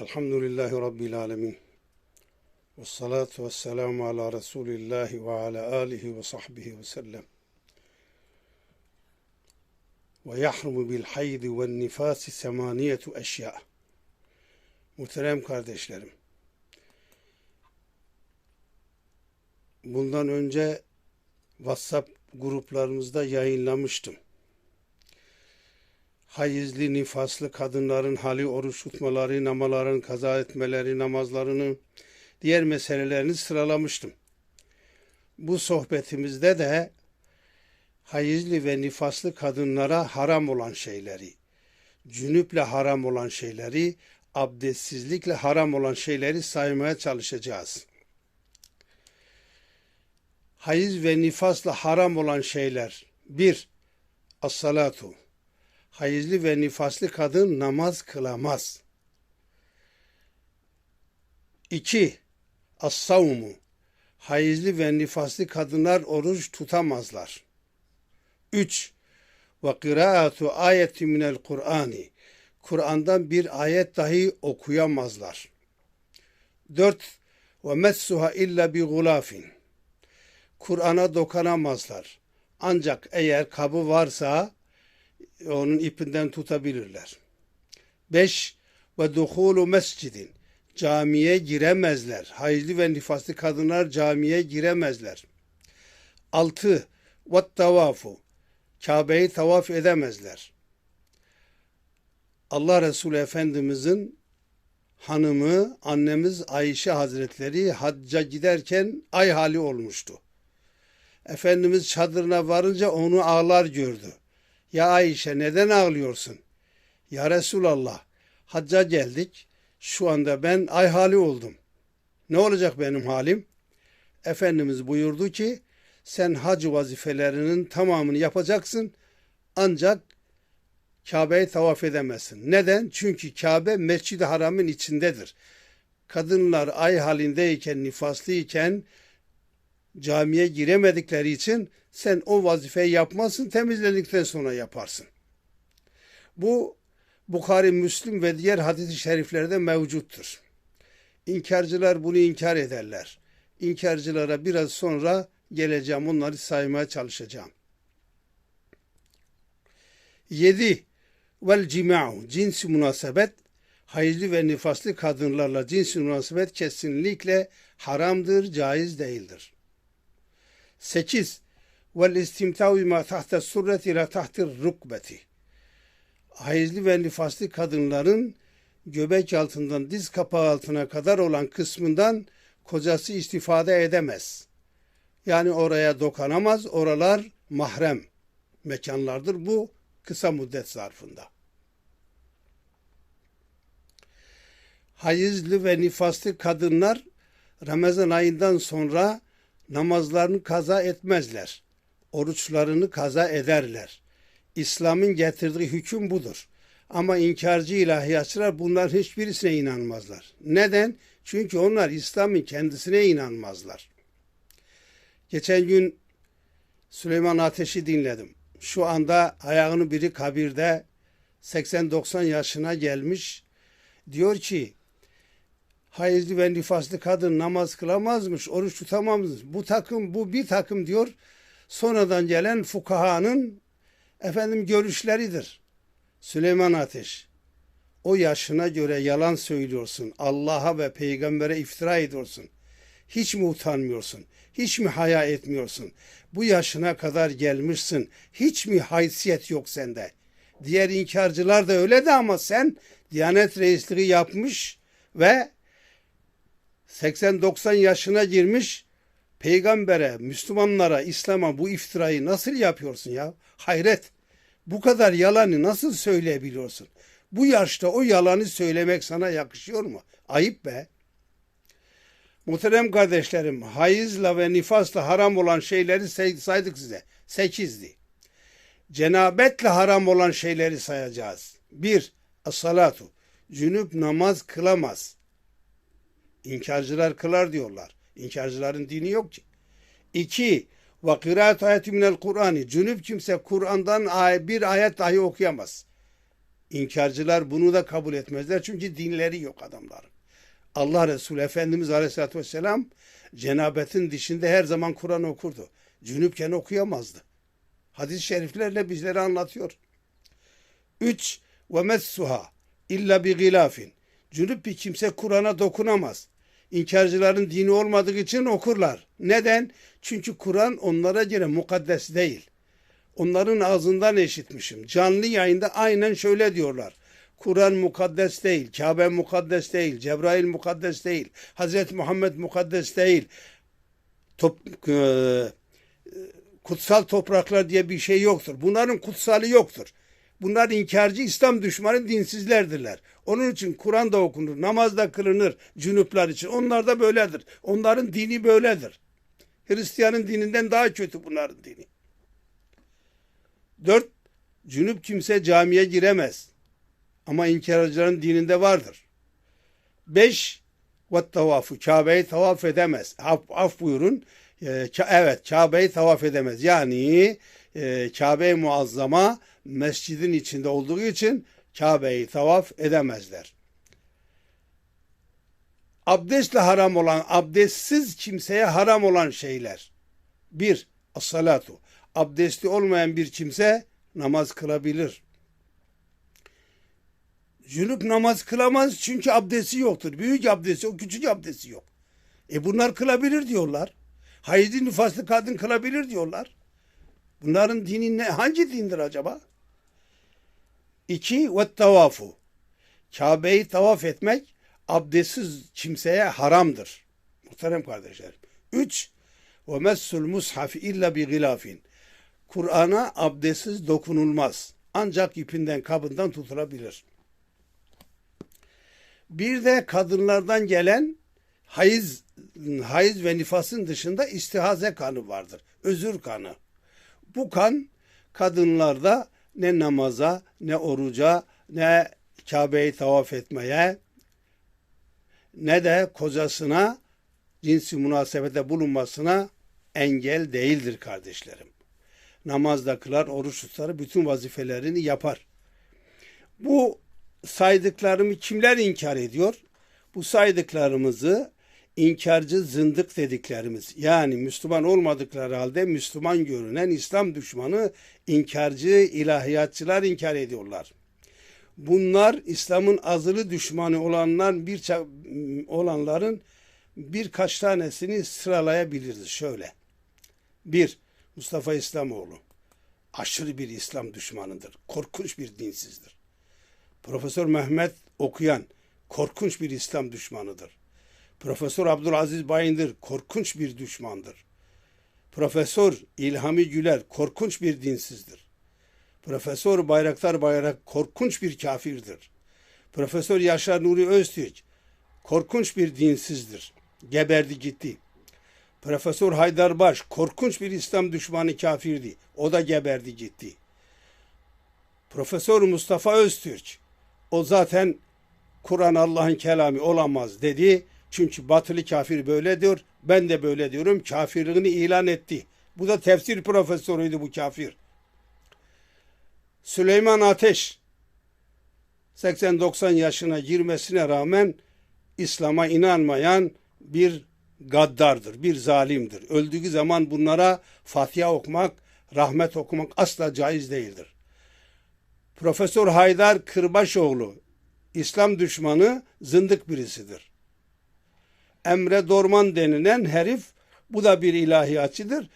Elhamdülillahi Rabbil Alemin. Ve salatu ve selamu ala Resulillahi ve ala alihi ve sahbihi ve sellem. Ve yahrumu bil haydi ve nifasi semaniyetu eşya. Muhterem kardeşlerim. Bundan önce WhatsApp gruplarımızda yayınlamıştım. Hayızlı, nifaslı kadınların hali, oruç tutmaları, namaların kaza etmeleri, namazlarını, diğer meselelerini sıralamıştım. Bu sohbetimizde de hayızlı ve nifaslı kadınlara haram olan şeyleri, cünüple haram olan şeyleri, abdestsizlikle haram olan şeyleri saymaya çalışacağız. Hayız ve nifasla haram olan şeyler. 1. As-salatu. Hayızlı ve nifaslı kadın namaz kılamaz. 2. As-savmu. Hayızlı ve nifaslı kadınlar oruç tutamazlar. 3. Ve kıraatu ayeti minel Kur'ani. Kur'an'dan bir ayet dahi okuyamazlar. 4. Ve messuha illa bi gulafin. Kur'an'a dokunamazlar. Ancak eğer kabı varsa onun ipinden tutabilirler. 5. Ve duhulu mescidin. Camiye giremezler. Hayızlı ve nifaslı kadınlar camiye giremezler. 6. Ve tavafu. Kabe'yi tavaf edemezler. Allah Resulü Efendimizin hanımı annemiz Ayşe Hazretleri hacca giderken ay hali olmuştu. Efendimiz çadırına varınca onu ağlar gördü. Ya Ayşe neden ağlıyorsun? Ya Resulallah hacca geldik. Şu anda ben ay hali oldum. Ne olacak benim halim? Efendimiz buyurdu ki sen hac vazifelerinin tamamını yapacaksın ancak Kabe'yi tavaf edemezsin. Neden? Çünkü Kabe Mescid-i Haram'ın içindedir. Kadınlar ay halindeyken, nifaslıyken camiye giremedikleri için sen o vazifeyi yapmazsın, temizlendikten sonra yaparsın. Bu Bukhari, Müslim ve diğer hadis-i şeriflerde mevcuttur. İnkarcılar bunu inkar ederler. İnkarcılara biraz sonra geleceğim, onları saymaya çalışacağım. 7. Vel cima'u, cins münasebet, hayızlı ve nifaslı kadınlarla cins münasebet kesinlikle haramdır, caiz değildir. 8. Vel istimta'u bima tahta surreti ila tahtir rukbeti. Hayızlı ve nifaslı kadınların göbek altından diz kapağı altına kadar olan kısmından kocası istifade edemez. Yani oraya dokanamaz, oralar mahrem mekanlardır bu kısa müddet zarfında. Hayızlı ve nifaslı kadınlar Ramazan ayından sonra namazlarını kaza etmezler. Oruçlarını kaza ederler. İslam'ın getirdiği hüküm budur. Ama inkarcı ilahiyatçılar bunların hiçbirisine inanmazlar. Neden? Çünkü onlar İslam'ın kendisine inanmazlar. Geçen gün Süleyman Ateş'i dinledim. Şu anda ayağını biri kabirde 80-90 yaşına gelmiş. Diyor ki hayızlı ve nifaslı kadın namaz kılamazmış, oruç tutamazmış. Bu takım, bu bir takım diyor. Sonradan gelen fukahanın efendim görüşleridir. Süleyman Ateş, o yaşına göre yalan söylüyorsun. Allah'a ve peygambere iftira ediyorsun. Hiç mi utanmıyorsun? Hiç mi haya etmiyorsun? Bu yaşına kadar gelmişsin. Hiç mi haysiyet yok sende? Diğer inkarcılar da öyle de ama sen Diyanet Reisliği yapmış ve 80-90 yaşına girmiş peygambere, Müslümanlara, İslam'a bu iftirayı nasıl yapıyorsun ya? Hayret. Bu kadar yalanı nasıl söyleyebiliyorsun? Bu yaşta o yalanı söylemek sana yakışıyor mu? Ayıp be. Muhterem kardeşlerim, hayızla ve nifasla haram olan şeyleri saydık size. Sekizdi. Cenabetle haram olan şeyleri sayacağız. Bir, as-salatu. Cünüp namaz kılamaz. İnkarcılar kılar diyorlar. İnkarcıların dini yok ki. İki, ve kıraat ayeti minel Kur'an'ı. Cünüp kimse Kur'an'dan bir ayet dahi okuyamaz. İnkarcılar bunu da kabul etmezler çünkü dinleri yok adamların. Allah Resulü Efendimiz Aleyhisselatü Vesselam cenabetin dışında her zaman Kur'an okurdu. Cünüpken okuyamazdı. Hadis-i şeriflerle bizlere anlatıyor. 3. Ve messuha illa bi gilafin. Cünüp bir kimse Kur'an'a dokunamaz. İnkarcıların dini olmadığı için okurlar. Neden? Çünkü Kur'an onlara göre mukaddes değil. Onların ağzından eşitmişim. Canlı yayında aynen şöyle diyorlar. Kur'an mukaddes değil, Kabe mukaddes değil, Cebrail mukaddes değil, Hazreti Muhammed mukaddes değil. Top, e, kutsal topraklar diye bir şey yoktur. Bunların kutsalı yoktur. Bunlar inkarcı, İslam düşmanı, dinsizlerdirler. Onun için Kur'an da okunur, namaz da kılınır cünüpler için. Onlar da böyledir. Onların dini böyledir. Hristiyanın dininden daha kötü bunların dini. Dört, cünüp kimse camiye giremez. Ama inkarcıların dininde vardır. Beş, ve tavafu, Kabe'yi tavaf edemez. Af, af buyurun. Ee, evet, Kabe'yi tavaf edemez. Yani e, Kabe-i Muazzama mescidin içinde olduğu için Kabe'yi tavaf edemezler. Abdestle haram olan, abdestsiz kimseye haram olan şeyler. Bir, as-salatu. Abdesti olmayan bir kimse namaz kılabilir. Cünüp namaz kılamaz çünkü abdesti yoktur. Büyük abdesti yok, küçük abdesti yok. E bunlar kılabilir diyorlar. Haydi nifaslı kadın kılabilir diyorlar. Bunların dini ne? Hangi dindir acaba? İki, ve tavafu. Kabe'yi tavaf etmek abdestsiz kimseye haramdır. Muhterem kardeşlerim. Üç, ve messul mushaf illa bi gilafin. Kur'an'a abdestsiz dokunulmaz. Ancak ipinden kabından tutulabilir. Bir de kadınlardan gelen hayız, hayız ve nifasın dışında istihaze kanı vardır. Özür kanı. Bu kan kadınlarda ne namaza, ne oruca, ne Kabe'yi tavaf etmeye, ne de kocasına cinsi münasebete bulunmasına engel değildir kardeşlerim. Namazda kılar, oruç tutar, bütün vazifelerini yapar. Bu saydıklarımı kimler inkar ediyor? Bu saydıklarımızı inkarcı zındık dediklerimiz yani Müslüman olmadıkları halde Müslüman görünen İslam düşmanı inkarcı ilahiyatçılar inkar ediyorlar. Bunlar İslam'ın azılı düşmanı olanlar bir olanların birkaç tanesini sıralayabiliriz şöyle. Bir, Mustafa İslamoğlu. Aşırı bir İslam düşmanıdır. Korkunç bir dinsizdir. Profesör Mehmet Okuyan korkunç bir İslam düşmanıdır. Profesör Abdülaziz Bayındır korkunç bir düşmandır. Profesör İlhami Güler korkunç bir dinsizdir. Profesör Bayraktar Bayrak korkunç bir kafirdir. Profesör Yaşar Nuri Öztürk korkunç bir dinsizdir. Geberdi gitti. Profesör Haydar Baş korkunç bir İslam düşmanı kafirdi. O da geberdi gitti. Profesör Mustafa Öztürk o zaten Kur'an Allah'ın kelamı olamaz dedi. Çünkü batılı kafir böyle diyor. Ben de böyle diyorum. Kafirliğini ilan etti. Bu da tefsir profesörüydü bu kafir. Süleyman Ateş 80-90 yaşına girmesine rağmen İslam'a inanmayan bir gaddardır, bir zalimdir. Öldüğü zaman bunlara Fatiha okumak, rahmet okumak asla caiz değildir. Profesör Haydar Kırbaşoğlu İslam düşmanı zındık birisidir. Emre Dorman denilen herif bu da bir ilahiyatçıdır.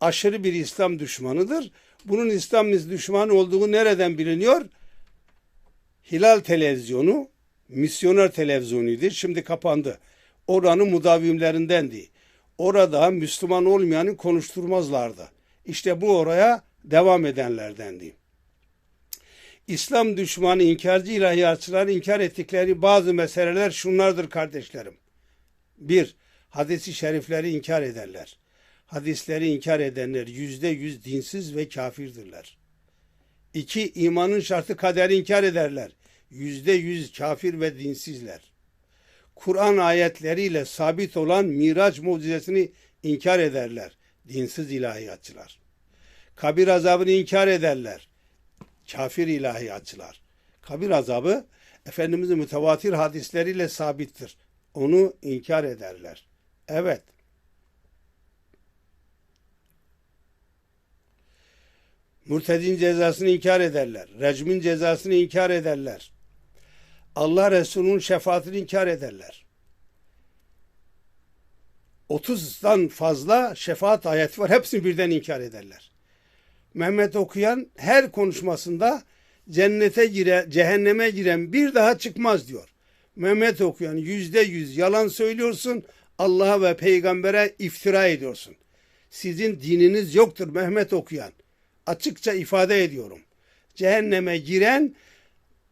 Aşırı bir İslam düşmanıdır. Bunun İslam düşmanı olduğu nereden biliniyor? Hilal televizyonu, misyoner televizyonuydu. Şimdi kapandı. Oranın mudavimlerindendi. Orada Müslüman olmayanı konuşturmazlardı. İşte bu oraya devam edenlerdendi. İslam düşmanı inkarcı ilahiyatçılar inkar ettikleri bazı meseleler şunlardır kardeşlerim. Bir, hadisi şerifleri inkar ederler. Hadisleri inkar edenler yüzde yüz dinsiz ve kafirdirler. İki, imanın şartı kaderi inkar ederler. Yüzde yüz kafir ve dinsizler. Kur'an ayetleriyle sabit olan Miraç mucizesini inkar ederler. Dinsiz ilahiyatçılar. Kabir azabını inkar ederler kafir ilahiyatçılar. Kabir azabı Efendimizin mütevatir hadisleriyle sabittir. Onu inkar ederler. Evet. Murtedin cezasını inkar ederler. Recmin cezasını inkar ederler. Allah Resulü'nün şefaatini inkar ederler. 30'dan fazla şefaat ayeti var. Hepsini birden inkar ederler. Mehmet okuyan her konuşmasında cennete gire, cehenneme giren bir daha çıkmaz diyor. Mehmet okuyan yüzde yüz yalan söylüyorsun, Allah'a ve peygambere iftira ediyorsun. Sizin dininiz yoktur Mehmet okuyan. Açıkça ifade ediyorum. Cehenneme giren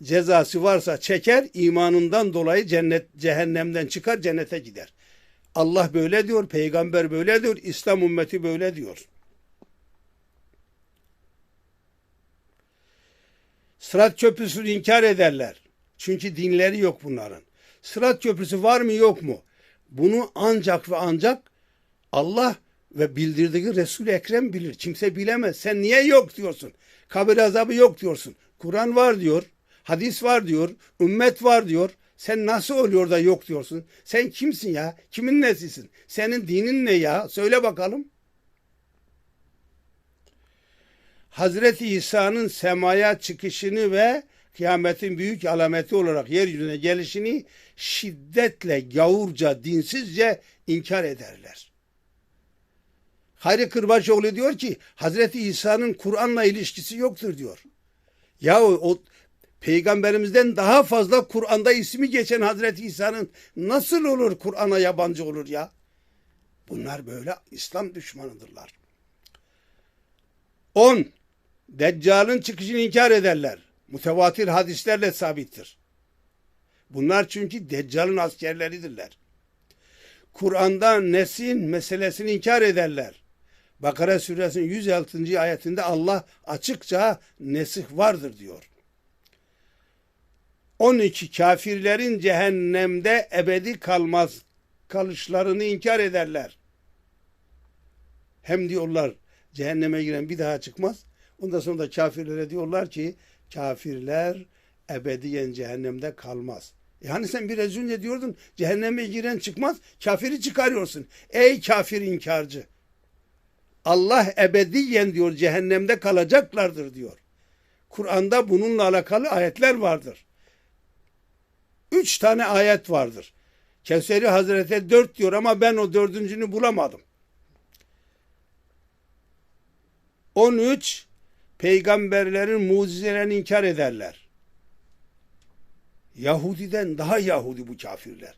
cezası varsa çeker, imanından dolayı cennet cehennemden çıkar, cennete gider. Allah böyle diyor, peygamber böyle diyor, İslam ümmeti böyle diyor. Sırat köprüsünü inkar ederler. Çünkü dinleri yok bunların. Sırat köprüsü var mı yok mu? Bunu ancak ve ancak Allah ve bildirdiği Resul Ekrem bilir. Kimse bilemez. Sen niye yok diyorsun? Kabir azabı yok diyorsun. Kur'an var diyor. Hadis var diyor. Ümmet var diyor. Sen nasıl oluyor da yok diyorsun? Sen kimsin ya? Kimin nesisin? Senin dinin ne ya? Söyle bakalım. Hazreti İsa'nın semaya çıkışını ve kıyametin büyük alameti olarak yeryüzüne gelişini şiddetle, gavurca, dinsizce inkar ederler. Hayri Kırbaçoğlu diyor ki Hazreti İsa'nın Kur'an'la ilişkisi yoktur diyor. Ya o, o peygamberimizden daha fazla Kur'an'da ismi geçen Hazreti İsa'nın nasıl olur Kur'an'a yabancı olur ya? Bunlar böyle İslam düşmanıdırlar. 10. Deccal'ın çıkışını inkar ederler. Mutevatir hadislerle sabittir. Bunlar çünkü Deccal'ın askerleridirler. Kur'an'da nesin meselesini inkar ederler. Bakara suresinin 106. ayetinde Allah açıkça nesih vardır diyor. 12 kafirlerin cehennemde ebedi kalmaz kalışlarını inkar ederler. Hem diyorlar cehenneme giren bir daha çıkmaz. Ondan sonra da kafirlere diyorlar ki kafirler ebediyen cehennemde kalmaz. Yani sen biraz önce diyordun cehenneme giren çıkmaz, kafiri çıkarıyorsun. Ey kafir inkarcı! Allah ebediyen diyor cehennemde kalacaklardır diyor. Kur'an'da bununla alakalı ayetler vardır. Üç tane ayet vardır. Kevseri Hazreti dört diyor ama ben o dördüncünü bulamadım. 13 peygamberlerin mucizelerini inkar ederler. Yahudiden daha Yahudi bu kafirler.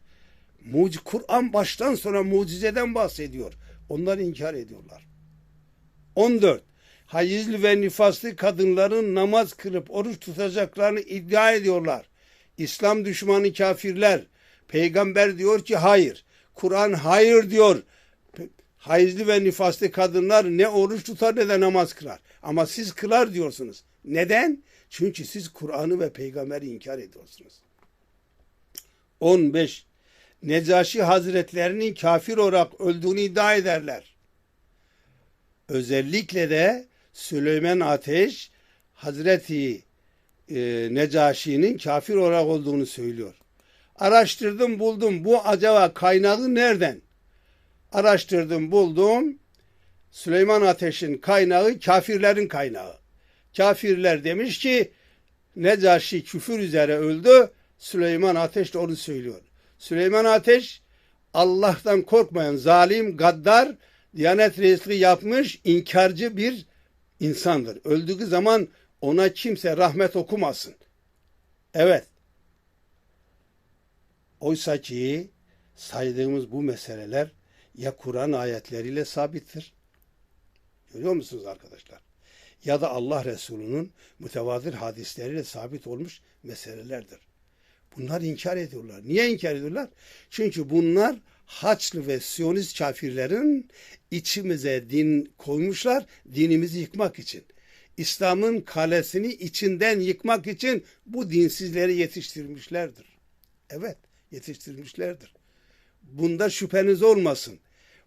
Kur'an baştan sona mucizeden bahsediyor. Onları inkar ediyorlar. 14. Hayızlı ve nifaslı kadınların namaz kılıp oruç tutacaklarını iddia ediyorlar. İslam düşmanı kafirler. Peygamber diyor ki hayır. Kur'an hayır diyor. Hayızlı ve nifaslı kadınlar ne oruç tutar ne de namaz kılar. Ama siz kılar diyorsunuz. Neden? Çünkü siz Kur'an'ı ve peygamberi inkar ediyorsunuz. 15. Necaşi Hazretlerinin kafir olarak öldüğünü iddia ederler. Özellikle de Süleyman Ateş Hazreti e, Necaşi'nin kafir olarak olduğunu söylüyor. Araştırdım buldum bu acaba kaynağı nereden? Araştırdım buldum. Süleyman Ateş'in kaynağı kafirlerin kaynağı. Kafirler demiş ki Necaşi küfür üzere öldü. Süleyman Ateş de onu söylüyor. Süleyman Ateş Allah'tan korkmayan zalim, gaddar, Diyanet reisliği yapmış, inkarcı bir insandır. Öldüğü zaman ona kimse rahmet okumasın. Evet. Oysa ki saydığımız bu meseleler ya Kur'an ayetleriyle sabittir. Görüyor musunuz arkadaşlar? Ya da Allah Resulü'nün mütevatir hadisleriyle sabit olmuş meselelerdir. Bunlar inkar ediyorlar. Niye inkar ediyorlar? Çünkü bunlar Haçlı ve Siyonist kafirlerin içimize din koymuşlar, dinimizi yıkmak için. İslam'ın kalesini içinden yıkmak için bu dinsizleri yetiştirmişlerdir. Evet, yetiştirmişlerdir. Bunda şüpheniz olmasın.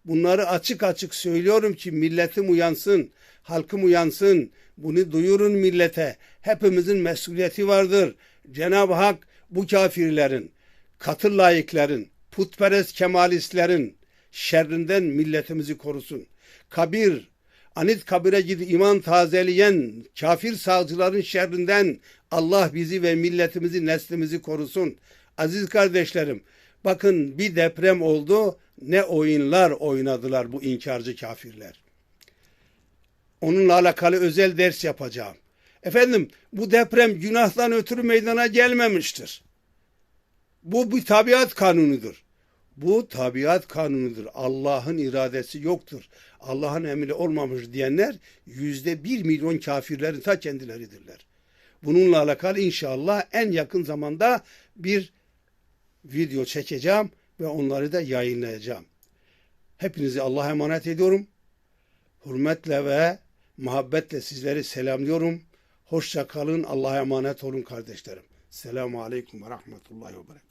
Bunları açık açık söylüyorum ki milletim uyansın, halkım uyansın. Bunu duyurun millete. Hepimizin mesuliyeti vardır. Cenab-ı Hak bu kafirlerin, katıl layıkların, putperest kemalistlerin şerrinden milletimizi korusun. Kabir, anit kabire gidip iman tazeleyen kafir sağcıların şerrinden Allah bizi ve milletimizi, neslimizi korusun. Aziz kardeşlerim, bakın bir deprem oldu, ne oyunlar oynadılar bu inkarcı kafirler. Onunla alakalı özel ders yapacağım. Efendim bu deprem günahtan ötürü meydana gelmemiştir. Bu bir tabiat kanunudur. Bu tabiat kanunudur. Allah'ın iradesi yoktur. Allah'ın emri olmamış diyenler yüzde bir milyon kafirlerin ta kendileridirler. Bununla alakalı inşallah en yakın zamanda bir video çekeceğim ve onları da yayınlayacağım. Hepinizi Allah'a emanet ediyorum. Hürmetle ve muhabbetle sizleri selamlıyorum. Hoşça kalın. Allah'a emanet olun kardeşlerim. Selamun Aleyküm ve Rahmetullahi ve Berekatuhu.